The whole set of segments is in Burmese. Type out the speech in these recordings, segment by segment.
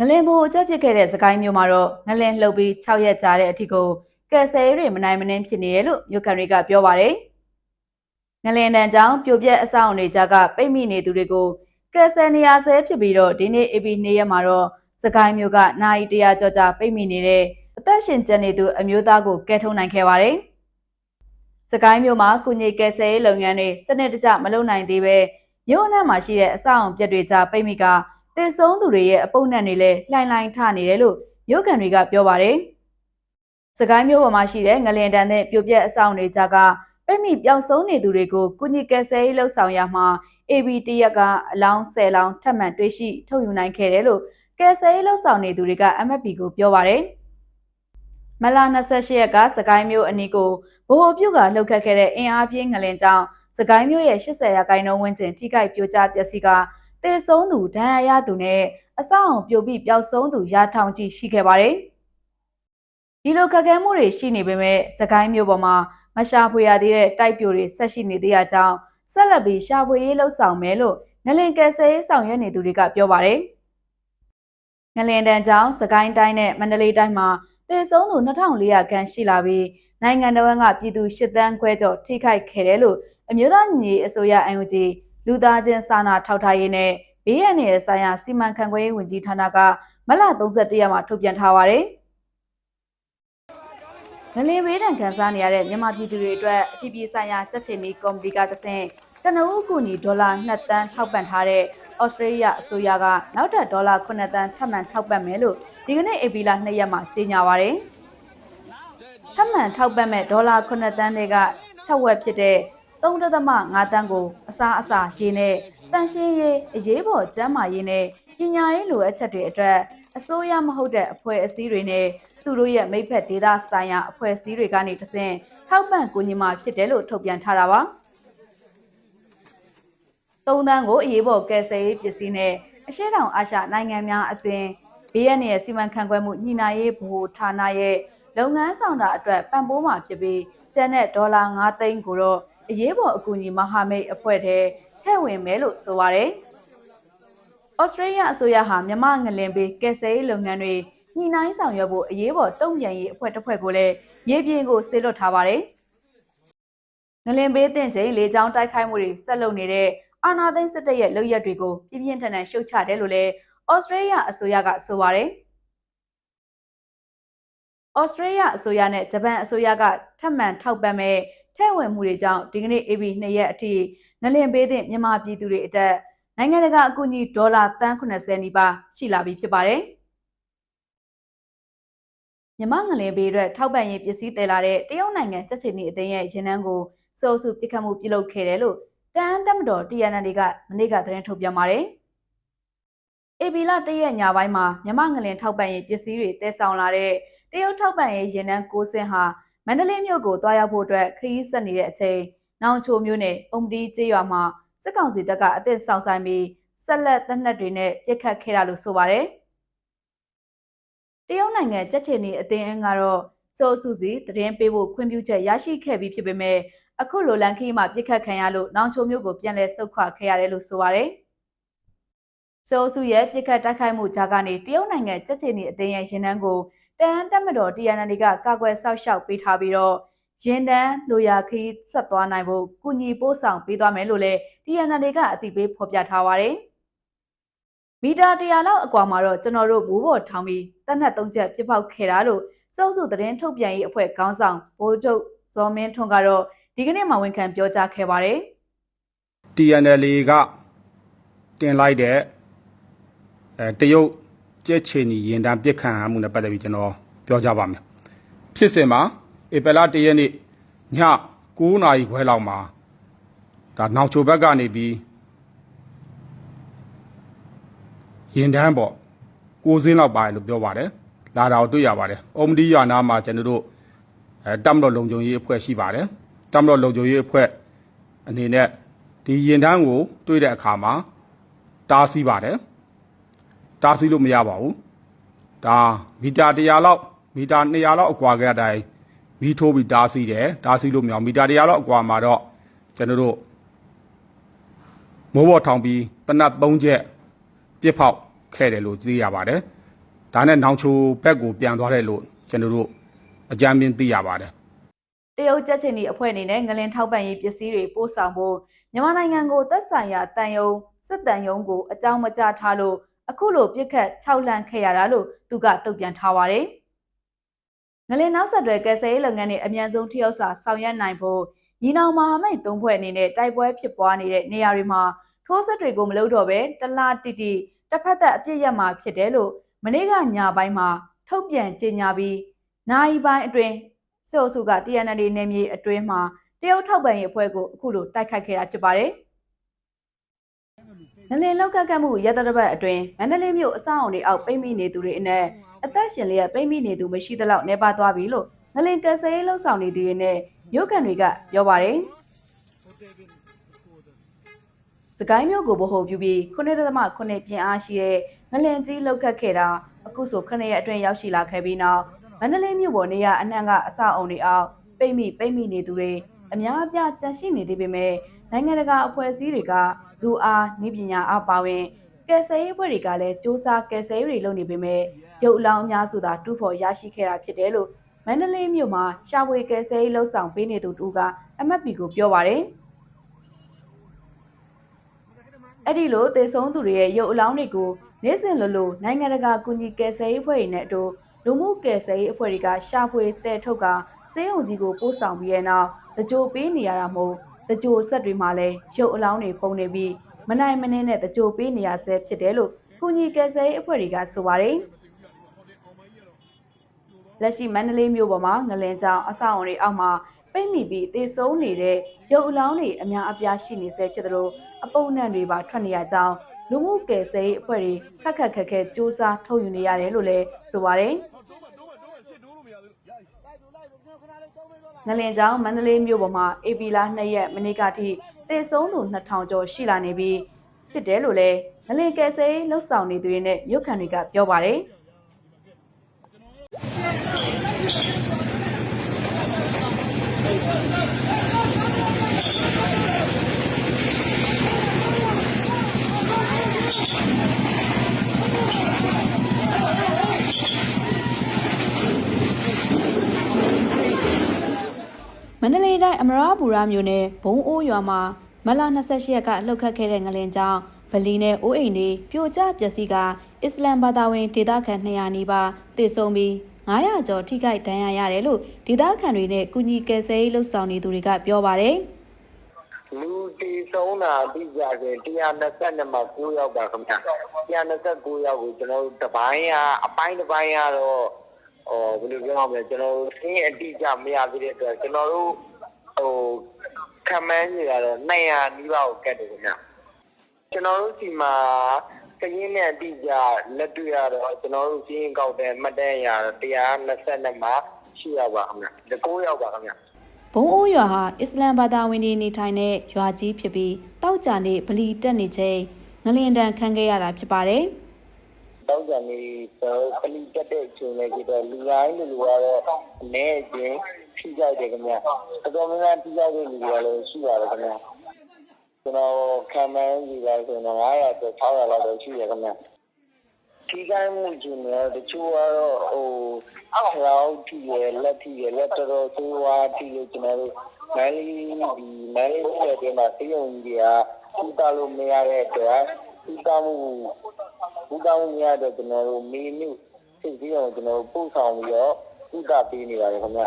ငလင်ဘိုအကျက်ဖြစ်ခဲ့တဲ့စကိုင်းမျိုးမှာတော့ငလင်လှုပ်ပြီး6ရက်ကြာတဲ့အထိကိုကယ်ဆယ်ရေးတွေမနိုင်မနှင်းဖြစ်နေတယ်လို့မြို့ခံတွေကပြောပါတယ်။ငလင်တန်ကြောင့်ပြိုပြက်အဆောက်အုံတွေကြားကပိတ်မိနေသူတွေကိုကယ်ဆယ်နေရဆဲဖြစ်ပြီးတော့ဒီနေ့ AB နေ့ရက်မှာတော့စကိုင်းမျိုးကနိုင်တရာကျော်ကြာပိတ်မိနေတဲ့အသက်ရှင်ကျန်နေသူအမျိုးသားကိုကယ်ထုတ်နိုင်ခဲ့ပါတယ်။စကိုင်းမျိုးမှာကုညေကယ်ဆယ်ရေးလုပ်ငန်းတွေစနစ်တကျမလုပ်နိုင်သေးပဲမြို့အနှံ့မှာရှိတဲ့အဆောက်အုံပြက်တွေကြားပိတ်မိက တည်ဆုံးသူတွေရဲ့အပုပ်နှံတွေလည်းလှိုင်လှိုင်ထနေတယ်လို့မြို့ခံတွေကပြောပါတယ်။စကိုင်းမြို့ပေါ်မှာရှိတဲ့ငလင်တန်တဲ့ပြိုပြက်အဆောင်တွေကြားကပိတ်မိပျောက်ဆုံးနေသူတွေကိုကုညီကယ်ဆယ်ရေးလှုပ်ဆောင်ရမှာ AB တရက်ကအလောင်း10လောင်းထပ်မံတွေ့ရှိထုတ်ယူနိုင်ခဲ့တယ်လို့ကယ်ဆယ်ရေးလှုပ်ဆောင်နေသူတွေက MFP ကိုပြောပါတယ်။မလာ28ရက်ကစကိုင်းမြို့အနီးကိုဘိုဟိုပြုတ်ကလှုပ်ခတ်ခဲ့တဲ့အင်အားပြင်းငလင်ကြောင့်စကိုင်းမြို့ရဲ့80ရာခိုင်နှုန်းဝန်းကျင်ထိခိုက်ပြိုကျပျက်စီးက တေဆုံးသူဒဏ်ရာရသူနဲ့အဆောင်ပြိုပြီးပျောက်ဆုံးသူရာထောင်ကြီးရှိခဲ့ပါတယ်။ဒီလိုခက်ခဲမှုတွေရှိနေပေမဲ့စကိုင်းမြို့ပေါ်မှာမရှာဖွေရသေးတဲ့တိုက်ပြိုတွေဆက်ရှိနေသေးတာကြောင့်ဆက်လက်ပြီးရှာဖွေရေးလှုပ်ဆောင်မယ်လို့ငလင်ကယ်ဆယ်ရေးဆောင်ရွက်နေသူတွေကပြောပါတယ်။ငလင်တန်ကြောင့်စကိုင်းတိုင်းနဲ့မန္တလေးတိုင်းမှာတေဆုံးသူ2400ခန့်ရှိလာပြီးနိုင်ငံတော်ကပြည်သူ၈တန်းခွဲကျော်ထိခိုက်ခဲ့တယ်လို့အမျိုးသားညီညွတ်ရေးအစိုးရ UNG လူသားချင်းစာနာထောက်ထားရေးနဲ့ဘေးရန်ရဲ့ဆိုင်ရာစီမံခန့်ခွဲရေးဝန်ကြီးဌာနကမလ31ရက်မှာထုတ်ပြန်ထားပါတယ်။ငလင်ဘေးဒဏ်ခံစားနေရတဲ့မြန်မာပြည်သူတွေအတွက်အပြည်ပြည်ဆိုင်ရာစက်ချင်နီကော်မတီကတဆင့်ကနဦးကူညီဒေါ်လာ2တန်းထောက်ပံ့ထားတဲ့ဩစတြေးလျအစိုးရကနောက်ထပ်ဒေါ်လာ9တန်းထပ်မံထောက်ပံ့မယ်လို့ဒီကနေ့ဧပြီလ2ရက်မှာကြေညာပါတယ်။ထပ်မံထောက်ပံ့မဲ့ဒေါ်လာ9တန်းတွေကထက်ဝက်ဖြစ်တဲ့ 3.5တန်းကိုအစားအစာရေးနဲ့တန်ရှင်းရေးအရေးပေါ်ကျန်းမာရေးနဲ့ပညာရေးလိုအပ်ချက်တွေအတွက်အစိုးရမဟုတ်တဲ့အဖွဲ့အစည်းတွေနဲ့သူတို့ရဲ့မိဖက်ဒေသဆိုင်ရာအဖွဲ့အစည်းတွေကနေတဆင့်ထောက်ပံ့ကူညီမှာဖြစ်တယ်လို့ထုတ်ပြန်ထားတာပါ။သုံးတန်းကိုအရေးပေါ်ကယ်ဆယ်ရေးပစ္စည်းနဲ့အရှေ့တောင်အာရှနိုင်ငံများအသင်း BN ရဲ့စီမံခန့်ခွဲမှုညှိနှိုင်းရေးဗဟိုဌာနရဲ့လုပ်ငန်းဆောင်တာအတွက်ပံ့ပိုးမှာဖြစ်ပြီးကျန်တဲ့ဒေါ်လာ9သိန်းကိုတော့ အရေးပေါ်အကူအညီမဟာမိတ်အဖွဲ့ထဲထည့်ဝင်မယ်လို့ဆိုပါတယ်။ဩစတြေးလျအစိုးရဟာမြမငလင်ပေးကယ်ဆယ်ရေးလုပ်ငန်းတွေညှိနှိုင်းဆောင်ရွက်ဖို့အရေးပေါ်တုံ့ပြန်ရေးအဖွဲ့တစ်ဖွဲ့ကိုလည်းမြေပြင်ကိုဆေးလွတ်ထားပါတယ်။ငလင်ပေးတင်ချိန်လေကြောင်းတိုက်ခိုက်မှုတွေဆက်လုပ်နေတဲ့အာနာသိန်းစစ်တပ်ရဲ့လုပ်ရက်တွေကိုပြင်းပြင်းထန်ထန်ရှုတ်ချတယ်လို့လည်းဩစတြေးလျအစိုးရကဆိုပါတယ်။ဩစတြေးလျအစိုးရနဲ့ဂျပန်အစိုးရကထပ်မံထောက်ပံ့မဲ့ ထဲ့ဝင်မှုတွေကြောင့်ဒီကနေ့ AB 2ရက်အထိငလင်ပေးတဲ့မြန်မာပြည်သူတွေအတက်နိုင်ငံတကာအကူအညီဒေါ်လာတန်း80နီးပါးရှိလာပြီဖြစ်ပါတယ်။မြန်မာငလင်ဘေးအတွက်ထောက်ပံ့ရေးပစ္စည်းတည်လာတဲ့တရုတ်နိုင်ငံစက်ချီနီအသင်းရဲ့ရင်နှန်းကိုစိုးစုပြစ်ခတ်မှုပြုလုပ်ခဲ့တယ်လို့တန်တက်မတော် TNL ကမနေ့ကသတင်းထုတ်ပြန်ပါတယ်။ AB လတရက်ညပိုင်းမှာမြန်မာငလင်ထောက်ပံ့ရေးပစ္စည်းတွေတည်ဆောင်လာတဲ့တရုတ်ထောက်ပံ့ရေးရင်နှန်းကိုစင်ဟာ မန္တလေးမြို့ကိုတွားရောက်ဖို့အတွက်ခရီးဆက်နေတဲ့အချိန်နောင်ချိုမြို့နယ်အုံဒီကျေးရွာမှာစစ်ကောင်စီတပ်ကအသစ်ဆောင်ဆိုင်ပြီးဆက်လက်တပ်နှက်တွေနဲ့ပြစ်ခတ်ခဲ့တာလို့ဆိုပါတယ်။တရုတ်နိုင်ငံကြက်ချင်နေအသင်းအင်းကတော့စိုးစုစီသတင်းပေးဖို့ခွင့်ပြုချက်ရရှိခဲ့ပြီးဖြစ်ပေမဲ့အခုလိုလန်ခီမှာပြစ်ခတ်ခံရလို့နောင်ချိုမြို့ကိုပြန်လည်ဆုတ်ခွာခဲ့ရတယ်လို့ဆိုပါတယ်။စိုးစုရဲ့ပြစ်ခတ်တိုက်ခိုက်မှုကြားကနေတရုတ်နိုင်ငံကြက်ချင်နေအသင်းရဲ့ရင်နှန်းကို တန်တက်မတော် TNL ကကာကွယ်ဆောက်ရှောက်ပေးထားပြီးတော့ရင်တန်းလိုရာခီးဆက်သွားနိုင်ဖို့ကုညီပို့ဆောင်ပေးသွားမယ်လို့လည်း TNL ကအသိပေးဖော်ပြထားပါတယ်။မီတာ100လောက်အကွာမှာတော့ကျွန်တော်တို့ဘူးပေါ်ထောင်ပြီးတက်နှက်သုံးချက်ပြစ်ပေါက်ခဲ့တာလို့စုံစုသတင်းထုတ်ပြန်ရေးအဖွဲ့ခေါင်းဆောင်ဘိုးချုပ်ဇော်မင်းထွန်းကတော့ဒီကနေ့မှဝန်ခံပြောကြားခဲ့ပါတယ်။ TNL ကတင်လိုက်တဲ့အဲတရုတ် ကြက်ချီနီရင်တန်းပြစ်ခံရမှုနဲ့ပတ်သက်ပြီးကျွန်တော်ပြောကြပါမယ်ဖြစ်စဉ်မှာဧပြီလ၁ရက်နေ့ည9နာရီခွဲလောက်မှာဒါနောင်ချိုဘက်ကနေပြီးရင်တန်းပေါ့ကိုစင်းလောက်ပါတယ်လို့ပြောပါတယ်လာတာကိုတွေ့ရပါတယ်အုံမဒီရွာနာမှာကျွန်တော်တို့အဲတမတော်လုံခြုံရေးအဖွဲ့ရှိပါတယ်တမတော်လုံခြုံရေးအဖွဲ့အနေနဲ့ဒီရင်တန်းကိုတွေ့တဲ့အခါမှာတားဆီးပါတယ် တားဆီးလို့မရပါဘူးဒါမီတာ100လောက်မီတာ200လောက်အကွာကတိုင်မီးထိုးပြီးတားဆီးတယ်တားဆီးလို့မရမီတာ100လောက်အကွာမှာတော့ကျွန်တော်တို့မိုးပေါ်ထောင်ပြီးတနတ်3ချက်ပြစ်ဖောက်ခဲ့တယ်လို့သိရပါတယ်ဒါနဲ့နောင်ချိုဘက်ကိုပြန်သွားတယ်လို့ကျွန်တော်တို့အကြမ်းမြင်သိရပါတယ်တရုတ်ကြက်ချင်ဒီအဖွဲ့အနေနဲ့ငလင်ထောက်ပံ့ရေးပစ္စည်းတွေပို့ဆောင်ဖို့မြန်မာနိုင်ငံကိုသက်ဆိုင်ရာတန်ယုံစစ်တန်ယုံကိုအကြောင်းမကြားထားလို့ အခုလိုပြစ်ခတ်6လန့်ခဲ့ရတာလို့သူကတုံ့ပြန်ထားပါတယ်။ငလင်နောက်ဆက်တွဲကယ်ဆယ်ရေးလုပ်ငန်းတွေအမြန်ဆုံးထိရောက်စွာဆောင်ရွက်နိုင်ဖို့ညီနောင်မဟာမိတ်သုံးဖွဲ့အနေနဲ့တိုက်ပွဲဖြစ်ပွားနေတဲ့နေရာတွေမှာထိုးစစ်တွေကိုမလုပ်တော့ဘဲတလားတိတိတစ်ဖက်သက်အပြစ်ရမှာဖြစ်တယ်လို့မနေ့ကညပိုင်းမှာထုတ်ပြန်ကြေညာပြီးနိုင်ပိုင်းအတွင်းစစ်အုပ်စုက TNL နယ်မြေအတွင်းမှာတရုတ်ထောက်ပံ့ရေးအဖွဲ့ကိုအခုလိုတိုက်ခိုက်ခဲ့တာဖြစ်ပါတယ်။ နလင်လောက်ကကတ်မှုရတရပတ်အတွင်းမန္တလေးမြို့အဆောက်အုံတွေအောက်ပိတ်မိနေသူတွေအနက်အသက်ရှင်လျက်ပိတ်မိနေသူမရှိသလောက်နေပါသွားပြီလို့နလင်ကယ်ဆယ်ရေးလှုပ်ဆောင်နေသူတွေနဲ့မြို့ကန်တွေကပြောပါတယ်။စကိုင်းမြို့ကိုဗဟိုပြုပြီး9.9ပြင်အားရှိတဲ့ငလင်ကြီးလောက်ကတ်ခဲ့တာအခုဆို9ရက်အတွင်းရောက်ရှိလာခဲ့ပြီးနောက်မန္တလေးမြို့ပေါ်နေရအနှံ့ကအဆောက်အုံတွေအောက်ပိတ်မိပိတ်မိနေသူတွေအများအပြားကြန့်ရှိနေသေးပေမဲ့နိုင်ငံတကာအဖွဲ့အစည်းတွေက လူအားနည်းပညာအပါဝင်ကယ်ဆယ်ရေးအဖွဲ့တွေကလည်းစ조사ကယ်ဆယ်ရေးတွေလုပ်နေပေမဲ့ရုပ်အလောင်းအများစုသာတူဖို့ရရှိခဲ့တာဖြစ်တယ်လို့မန္တလေးမြို့မှာရှာဖွေကယ်ဆယ်ရေးလှုပ်ဆောင်ပေးနေသူတူကအမတ်ပီကိုပြောပါတယ်အဲ့ဒီလိုတေဆုံးသူတွေရဲ့ရုပ်အလောင်းတွေကိုနေ့စဉ်လိုလိုနိုင်ငံတကာကူညီကယ်ဆယ်ရေးအဖွဲ့တွေနဲ့အတူလူမှုကယ်ဆယ်ရေးအဖွဲ့တွေကရှာဖွေတဲ့ထုတ်ကစေးုံကြီးကိုပို့ဆောင်ပြီးတဲ့နောက်တကြိုပေးနေရတာမို့ တကြိုဆက်တွေမှာလည်းရုပ်အလောင်းတွေပုံနေပြီးမနိုင်မနှင်းနဲ့တကြိုပေးနေရဆဲဖြစ်တယ်လို့ကုညီကယ်ဆယ်ရေးအဖွဲ့တွေကဆိုပါတယ်လက်ရှိမန္တလေးမြို့ပေါ်မှာငလင်ကြောင်အဆောက်အုံတွေအောက်မှာပိတ်မိပြီးသေဆုံးနေတဲ့ရုပ်အလောင်းတွေအများအပြားရှိနေဆဲဖြစ်သလိုအပုံနှံတွေပါထွက်နေရကြောင်းလူမှုကယ်ဆယ်ရေးအဖွဲ့တွေခက်ခက်ခက်ခဲစူးစမ်းထုတ်ယူနေရတယ်လို့လည်းဆိုပါတယ်။ ငလင်ကြောင်မန္တလေးမြို့ပေါ်မှာအေပီလာ2ရက်မနေ့ကထိတေဆုံးသူ2000ကျော်ရှိလာနေပြီးဖြစ်တယ်လို့လည်းငလင်ကယ်ဆယ်ရေးလှုပ်ဆောင်နေသူတွေနဲ့မြို့ခံတွေကပြောပါတယ်။ မန္တလေးတိုင်း အမရပူရမြို့နယ်ဘုံအိုးရွာမှာမလ28ရက်ကလှုပ်ခတ်ခဲ့တဲ့ငလင်ကြောင့်ဗလီနဲ့အိုးအိမ်တွေပြိုကျပျက်စီးကအစ္စလမ်ဘာသာဝင်ဒေသခံ200နီးပါးတည်ဆုံပြီး900ကျော်ထိခိုက်ဒဏ်ရာရတယ်လို့ဒေသခံတွေနဲ့ကုညီကယ်ဆယ်ရေးလှုပ်ဆောင်နေသူတွေကပြောပါတယ်လူတီဆုံးတာအတိအကျဆိုရင်122မှာ9ယောက်ပါခင်ဗျ129ယောက်ကိုကျွန်တော်တို့တပိုင်းကအပိုင်းတစ်ပိုင်းကတော့ဟိုဘယ်လိုပြောရမလဲကျွန်တော်တို့သင်းအတိအကျမရသေးတဲ့အတွက်ကျွန်တော်တို့ ဟိုခံမှန်းနေရတော့200နီးပါးကိုကတ်တယ်ခင်ဗျကျွန်တော်တို့စီမှာကရင်နဲ့အတိအကျလက်တွေ့ရတော့ကျွန်တော်တို့စီးရင်ကောက်တဲ့မှတ်တမ်းရ122မှာရှိရပါခင်ဗျ9ယောက်ပါခင်ဗျဘုံအိုးရွာဟာအစ္စလမ်ဘာသာဝင်တွေနေထိုင်တဲ့ရွာကြီးဖြစ်ပြီးတောက်ကြနေဗလီတက်နေချိန်ငလင်တန်ခံခဲ့ရတာဖြစ်ပါတယ်တောက်ကြနေတော့ပလီတက်တဲ့အချိန်လေးကြတော့လူတိုင်းလူလူကတော့အနေအချင်း ထိကြိုက်တယ်ခင်ဗျာအတော်များများထိကြိုက်တဲ့လူတွေလည်းရှိပါတယ်ခင်ဗျာကျွန်တော်ခံမှန်းကြည့်လိုက်ဆိုတော့900ကျော်600လောက်တော့ရှိရခင်ဗျာထိကြိုက်မှုချင်းလည်းတချို့ကတော့ဟိုအောက်ရောက်ထိရလက်ထိရလက်တော်တော်ဆိုးဝါးထိလို့ကျွန်တော်တို့မန်လေးဒီမန်လေးရဲ့ဒီမှာစေယုံကြီးကထူတာလို့မရတဲ့အတွက်ထူတာမှုဘူတောင်းများတော့ကျွန်တော်တို့မေနုသိပြီးတော့ကျွန်တော်တို့ပို့ဆောင်ပြီးတော့ဥဒပေးနေပါတယ်ခင်ဗျ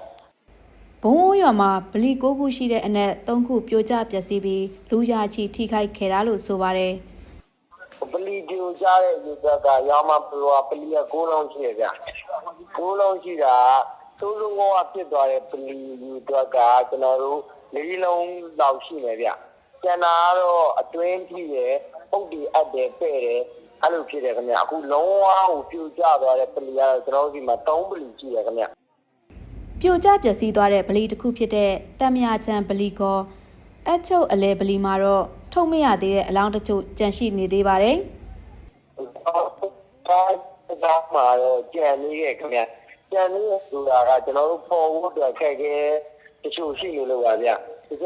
ဘုံအိုးရွာမှာဗလီ9ခုရှိတဲ့အနက်3ခုပြိုကျပျက်စီးပြီးလူရာချီထိခိုက်ခဲ့တာလို့ဆိုပါတယ်ပလီဒီကိုကြားတဲ့ယူသက်ကရောင်းမပလောပလီက6လုံးရှိရဗျ6လုံးရှိတာသုံးလုံးကဖြစ်သွားတဲ့ပလီယူသက်ကကျွန်တော်တို့၄လုံးလောက်ရှိနေဗျကျန်တာကတော့အတွင်းကြည့်ရပုတ်တီအပ်တယ်ပဲ့တယ်အဲ့လိုဖြစ်တယ်ခင်ဗျအခုလုံးဝကိုပြူကျသွားတဲ့ပလီကတော့ကျွန်တော်တို့ဒီမှာ3ပလီရှိရခင်ဗျ ပြိုကျပျက်စီးသွားတဲ့ဗလီတစ်ခုဖြစ်တဲ့တမ်မယာချံဗလီကောအချုပ်အလဲဗလီမှာတော့ထုတ်မရသေးတဲ့အလောင်းတချို့ကြန့်ရှိနေသေးပါတယ်ဒါဒါမှာတော့ကြံနေရဲ့ခင်ဗျကြံနေဆိုတာကကျွန်တော်တို့ပေါ်ဖို့အတွက်ခက်ခဲတချို့ရှိနေလို့ပါဗျဒီက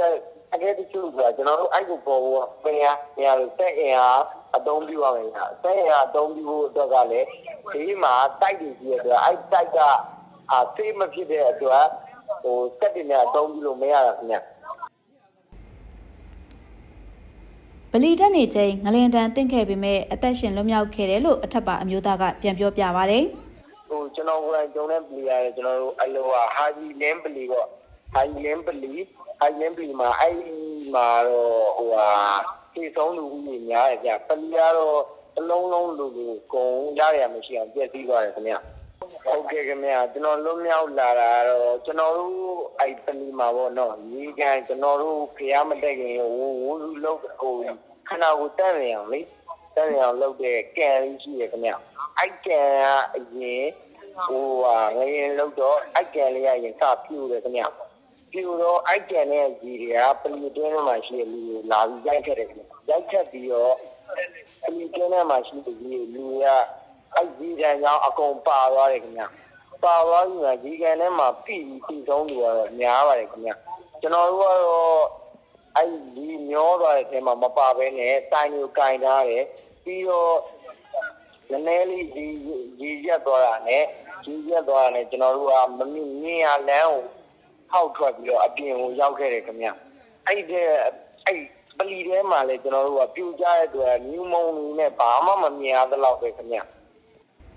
အခက်တချို့ဆိုတာကျွန်တော်တို့အဲ့ကိုပေါ်ဖို့ပင်ရနေရာလို့တက်အင်အားအသုံးပြုရမယ်ဗျာစက်ရင်အသုံးပြုဖို့အတွက်ကလည်းဒီမှာတိုက်တွေကြီးရတဲ့အဲ့တိုက်က အာဖေးမဖြစ်တဲ့အတွက်ဟိုစက်တွေနဲ့အသုံးပြုလို့မရတာခင်ဗျာဗလီတက်နေချိန်ငလင်တန်တင့်ခဲ့ပေမဲ့အသက်ရှင်လွတ်မြောက်ခဲ့တယ်လို့အထက်ပါအမျိုးသားကပြန်ပြောပြပါဗျ။ဟိုကျွန်တော်ကိုယ်တိုင်ဂျုံတဲ့ပလီရတယ်ကျွန်တော်တို့အလောဟာဟာဂျီလင်းပလီပေါ့ဟာဂျီလင်းပလီဟာဂျီလင်းပလီမှာအဲ့ဒီမှာတော့ဟိုဟာပြေဆုံးလူဦးရေများတယ်ဗျပလီကတော့အလုံးလုံးလူလူကုန်ရရမရှိအောင်ပြည့်စည်သွားတယ်ခင်ဗျ ဟုတ်ကဲ့ခင်ဗျကျွန်တော်လွတ်မြောက်လာတာတော့ကျွန်တော်တို့အဲ့ပလီမှာပေါ့နော်ရေကန်ကျွန်တော်တို့ဖျားမတက်ခင်ဝူဝူလူလောက်ဟိုခဏကိုတန့်နေအောင်လေတန့်နေအောင်လုပ်တဲ့ကန်လေးရှိရခင်ဗျအဲ့ကန်ကအရင်ဟိုဟာငရင်လောက်တော့အိုက်ကန်လေးကရင်စပြူတယ်ခင်ဗျပြူတော့အိုက်ကန်နဲ့ကြီးတွေကပလီတွင်းထဲမှာရှိတဲ့လူကိုလာပြီးရိုက်ခတ်တယ်ခင်ဗျရိုက်ခတ်ပြီးတော့ပလီတွင်းထဲမှာရှိတဲ့ကြီးလူက အဲ့ကြီးကန်ကြောင့်အကုန်ပါသွားတယ်ခင်ဗျပါသွားပြီးမှကြီးကန်ထဲမှာပြီးပြီးပြီးဆုံးလူကတော့များပါတယ်ခင်ဗျကျွန်တော်တို့ကတော့အဲ့ဒီမျောသွားတဲ့ထဲမှာမပါဘဲနဲ့တိုင်ကိုကင်ထားတယ်ပြီးတော့နည်းနည်းလေးဒီဒီရက်သွားတာနဲ့ဒီရက်သွားတာနဲ့ကျွန်တော်တို့ကမမြင်မြင်ရလမ်းကိုဖောက်ထွက်ပြီးတော့အပြင်ကိုရောက်ခဲ့တယ်ခင်ဗျအဲ့ဒီအဲ့ပလီထဲမှာလည်းကျွန်တော်တို့ကပြူကြတဲ့အတွက်မြူမုံနေနဲ့ဘာမှမမြင်ရသလောက်ပဲခင်ဗျ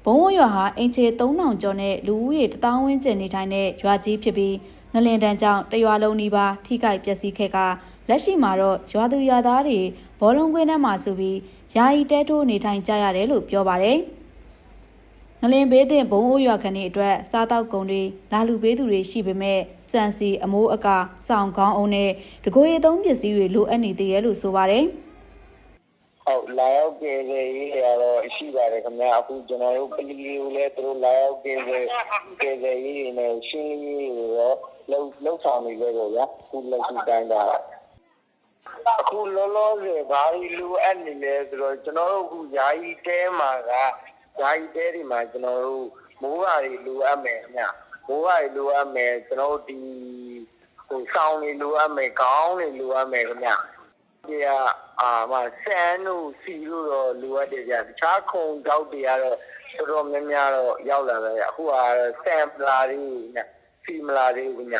ဘုံဝရွာဟာအင်ချေ3000ကျော်နဲ့လူဦးရေ1000ဝန်းကျင်နေထိုင်တဲ့ရွာကြီးဖြစ်ပြီးငလင်တန်းကြောင့်တရွာလုံးနီးပါးထိခိုက်ပျက်စီးခဲ့ကလက်ရှိမှာတော့ရွာသူရွာသားတွေဘောလုံးကွင်းထဲမှာဆိုပြီးယာယီတဲထိုးနေထိုင်ကြရတယ်လို့ပြောပါတယ်။ငလင်ဘေးသင့်ဘုံအိုးရွာခဏအတွက်စားတောက်ကုန်တွေလာလူဘေးသူတွေရှိပေမဲ့စံစီအမိုးအကာစောင်းကောင်းအောင်နဲ့တကိုယ်ရီသုံးပစ္စည်းတွေလိုအပ်နေသေးရဲ့လို့ဆိုပါတယ်။ ဟုတ်လာရောက်ကြတဲ့ရေးတွေကတော့ရှိပါတယ်ခင်ဗျအခုကျွန်တော်တို့ပလီကိုလည်းသူတို့လာရောက်ကြတဲ့ကြတဲ့ရေးတွေနဲ့ရှင်းလင်းရေးတွေတော့လောက်လောက်ဆောင်နေကြတော့ဗျာခုလက်ရှိတိုင်းတာအခုလောလောဆယ်ဘာလို့လိုအပ်နေလဲဆိုတော့ကျွန်တော်တို့အခုယာယီတဲမှာကယာယီတဲတွေမှာကျွန်တော်တို့မိုးရာတွေလိုအပ်မယ်ခင်ဗျမိုးရာတွေလိုအပ်မယ်ကျွန်တော်တို့ဒီဟိုဆောင်းတွေလိုအပ်မယ်ခေါင်းတွေလိုအပ်မယ်ခင်ဗျ ဒီကအာမဆန်တို့စီတို့တော့လိုအပ်တယ်ဗျတခြားခုံတောက်တွေကတော့တော်တော်များများတော့ရောက်လာတယ်ဗျအခုကဆန်ပလာတွေနဲ့စီမလာတွေည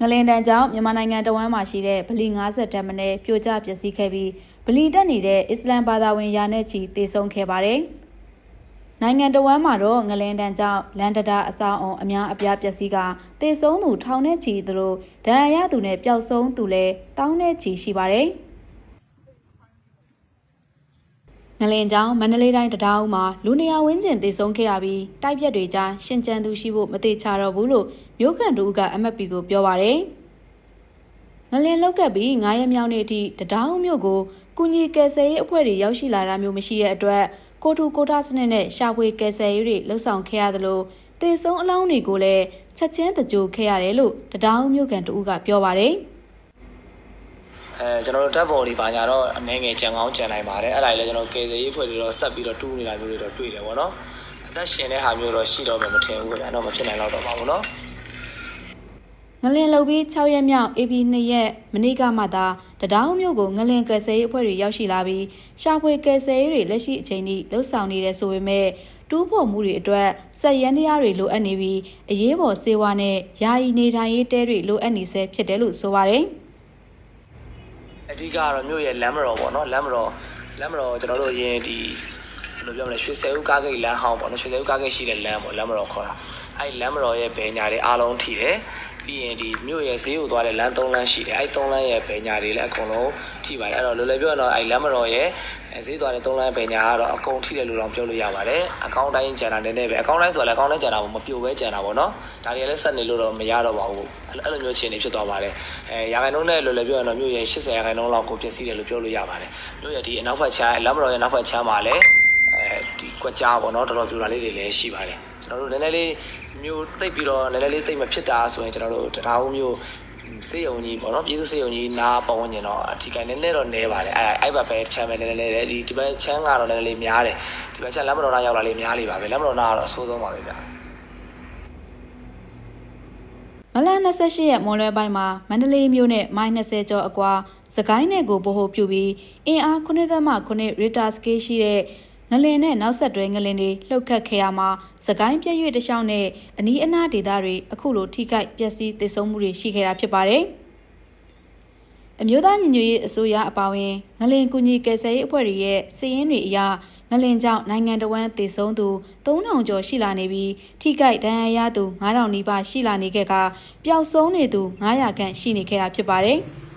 ငလင်တန်ကြောင့်မြန်မာနိုင်ငံတဝမ်းမှာရှိတဲ့ဗလီ50တက်မနဲ့ပြိုကျပျက်စီးခဲ့ပြီးဗလီတက်နေတဲ့အစ္စလမ်ဘာသာဝင်ယာနဲ့ချီတေဆုံးခဲ့ပါတယ်။ နိုင်ငံတဝမ်းမှာတော့ငလင်တန်ကြောင့်လန်ဒတာအဆောင်အောင်အများအပြားပျက်စီးကတေဆုံးသူထောင်နဲ့ချီသလိုဒဏ်ရာရသူနဲ့ပျောက်ဆုံးသူလည်းတောင်းနဲ့ချီရှိပါတယ်။ငလင်ကြောင့်မန္တလေးတိုင်းတံတားဦးမှာလူနေရာဝင်းကျင်တေဆုံးခဲ့ရပြီးတိုက်ပြက်တွေကြားရှင်ကျန်းသူရှိဖို့မသေးချတော့ဘူးလို့မျိုးခန့်တူက MFP ကိုပြောပါရယ်ငလင်လောက်ကပ်ပြီး9ရက်မြောက်နေ့အထိတံတားဦးမြို့ကိုကုညီကယ်ဆယ်ရေးအဖွဲ့တွေရောက်ရှိလာတာမျိုးမရှိတဲ့အတွက် ကိုတူကိုတာစနစ်နဲ့ရှာဖွေကယ်ဆယ်ရေးတွေလှုပ်ဆောင်ခဲ့ရသလိုတေဆုံးအလောင်းတွေကိုလည်းချက်ချင်းတကြိုခဲ့ရတယ်လို့တံတားဦးမြို့ကန်တူကပြောပါရယ်အဲကျွန်တော်တို့ဓာတ်ပုံတွေပါညာတော့အနှဲငယ်ကြံကောင်းကြံနိုင်ပါတယ်အဲ့ဒါကြီးလည်းကျွန်တော်ကေဇေးဖွဲ့တွေတော့ဆက်ပြီးတော့တူးနေတာမျိုးတွေတော့တွေ့တယ်ဗောနော်အသက်ရှင်တဲ့ဟာမျိုးတော့ရှိတော့မှမထင်ဘူးခင်ဗျာတော့မဖြစ်နိုင်တော့တော့ပါဘူးနော် ငလင်လှုပ်ပြီး6ရက်မြောက် AP 2ရက်မနေ့ကမှသာတံတောင်းမြို့ကိုငလင်ကယ်ဆယ်ရေးအဖွဲ့တွေရောက်ရှိလာပြီးရှာဖွေကယ်ဆယ်ရေးတွေလက်ရှိအချိန်ထိလှုပ်ဆောင်နေတယ်ဆိုပေမဲ့တူးဖို့မှုတွေအတွက်စက်ရန်တရားတွေလိုအပ်နေပြီးအရေးပေါ်စေဝါနဲ့ယာယီနေထိုင်ရေးတဲတွေလိုအပ်နေဆဲဖြစ်တယ်လို့ဆိုပါတယ်အဓိကကတော့မြို့ရဲ့လမ်းမတော်ပေါ့နော်လမ်းမတော်လမ်းမတော်ကျွန်တော်တို့အရင်ဒီဘယ်လိုပြောမလဲရွှေဆဲဦးကားဂိတ်လမ်းဟောင်းပေါ့နော်ရွှေဆဲဦးကားဂိတ်ရှိတဲ့လမ်းပေါ့လမ်းမတော်ခေါ်တာအဲ့ဒီလမ်းမတော်ရဲ့ဘယ်ညာတွေအားလုံးထိတယ် ပြီးရင်ဒီမြို့ရဲ့ဈေးကိုသွားတဲ့လမ်း၃လမ်းရှိတယ်အဲ့၃လမ်းရဲ့ဘယ်ညာတွေလည်းအကုန်လုံးထိပါတယ်အဲ့တော့လွယ်လွယ်ပြောရတော့အဲ့လမ်းမတော်ရဲ့အဲဈေးသွားတဲ့၃လမ်းဘယ်ညာကတော့အကုန်ထိတယ်လို့တော့ပြောလို့ရပါတယ်အကောင့်တိုင်းကျန်တာနည်းနည်းပဲအကောင့်တိုင်းဆိုတော့လည်းအကောင့်တိုင်းကျန်တာမပြိုပဲကျန်တာပေါ့နော်ဒါတွေလည်းဆက်နေလို့တော့မရတော့ပါဘူးအဲ့အဲ့လိုမျိုးခြေနေဖြစ်သွားပါတယ်အဲရာခိုင်နှုန်းနဲ့လွယ်လွယ်ပြောရတော့မြို့ရဲ့80ရာခိုင်နှုန်းလောက်ကိုပြည့်စည်တယ်လို့ပြောလို့ရပါတယ်မြို့ရဲ့ဒီအနောက်ဘက်ခြမ်းလမ်းမတော်ရဲ့နောက်ဘက်ခြမ်းမှာလည်းအဲဒီကွက်ကြားပေါ့နော်တော်တော်ပြိုတာလေးတွေလည်းရှိပါတယ်ကျွန် တော်တို့နည်းနည်းလေးမြို့တိတ်ပြီးတော့နည်းနည်းလေးတိတ်မဖြစ်တာဆိုရင်ကျွန်တော်တို့တရားဦးမြို့စေယုံကြီးပေါ့နော်ပြည်သူစေယုံကြီးနားပတ်ဝန်းကျင်တော့အထီးကနည်းနည်းတော့နဲပါတယ်အဲအဲ့ဘက်ပဲချမ်းပဲနည်းနည်းလေးဒီဒီဘက်ချမ်းကတော့နည်းနည်းလေးများတယ်ဒီဘက်ချမ်းလမ်းမတော်နာရောက်လာလေးများလေးပါပဲလမ်းမတော်နာကတော့အဆိုးဆုံးပါပဲဗျာမလန်28ရက်မွန်လွဲပိုင်းမှာမန္တလေးမြို့နဲ့မိုင်20ကျော်အကွာစကိုင်းနယ်ကိုဗဟိုပြုပြီးအင်အား9.9ရီတာစကေးရှိတဲ့ ငလင်နဲ့နောက်ဆက်တွဲငလင်တွေလှုပ်ခတ်ခဲ့ရမှာစကိုင်းပြည့်ရွေ့တစ်လျှောက်နဲ့အနီးအနားဒေသတွေအခုလိုထိခိုက်ပျက်စီးသေဆုံးမှုတွေရှိခဲ့တာဖြစ်ပါတယ်။အမျိုးသားညီညွတ်ရေးအစိုးရအပါအဝင်ငလင်ကူညီကယ်ဆယ်ရေးအဖွဲ့တွေရဲ့စည်ရင်းတွေအရငလင်ကြောင့်နိုင်ငံတော်ဝန်သေဆုံးသူ3000ကျော်ရှိလာနေပြီးထိခိုက်ဒဏ်ရာရသူ9000နီးပါးရှိလာနေခဲ့ကပျောက်ဆုံးနေသူ900ခန့်ရှိနေခဲ့တာဖြစ်ပါတယ်။